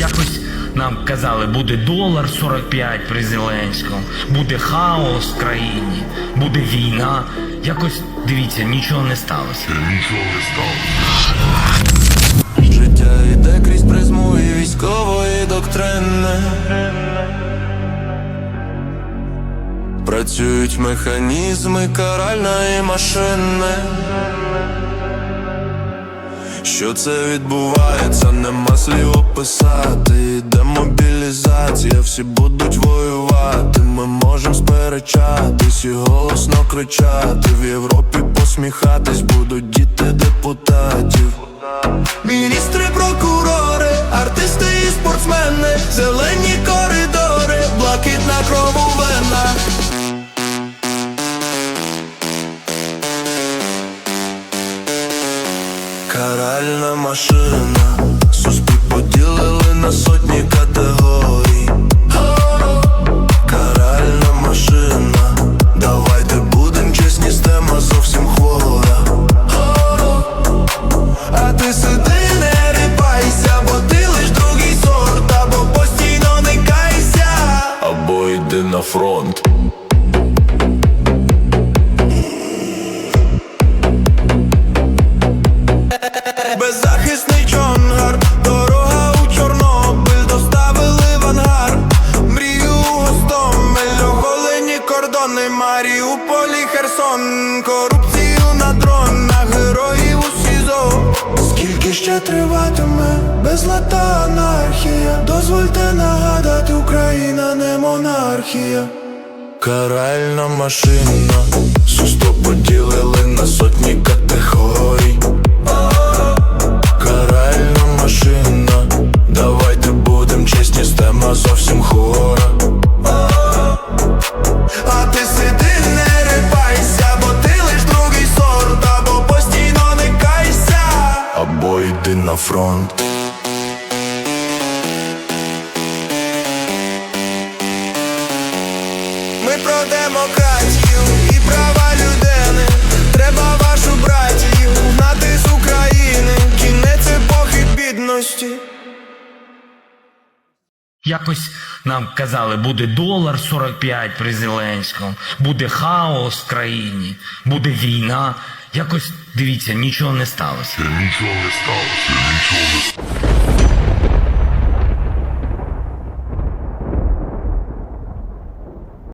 Якось нам казали, буде долар 45 при Зеленському, буде хаос в країні, буде війна. Якось дивіться, нічого не сталося. Нічого не сталося. Життя йде крізь призму і військової доктрини. Працюють механізми каральної машини. Що це відбувається, нема слів описати. Демобілізація, всі будуть воювати. Ми можемо сперечатись і голосно кричати. В Європі посміхатись будуть діти депутатів. Машина, суспіль поділили на сотні категорій. Каральна машина, давайте будем чесні, стема зовсім хвора. А ти сиди, не рипайся, бо ти лиш другий сорт, або постійно не кайся, або йди на фронт. Беззахисний чонгар, дорога у Чорнобиль, доставили в ангар, мрію Гостомель, оголені кордони, Маріуполі, Херсон, корупцію на дронах, героїв у СІЗО. Скільки ще триватиме безлата анархія? Дозвольте нагадати, Україна не монархія. Каральна машина, суспільство поділили на сотні категорій. На фронт. Ми про демократію і права людини. Треба вашу братію гнати з України. Кінець епохи бідності. Якось нам казали, буде долар 45 при Зеленському, буде хаос в країні, буде війна. Якось дивіться, нічого не сталося. Нічого не сталося, нічого не сталося.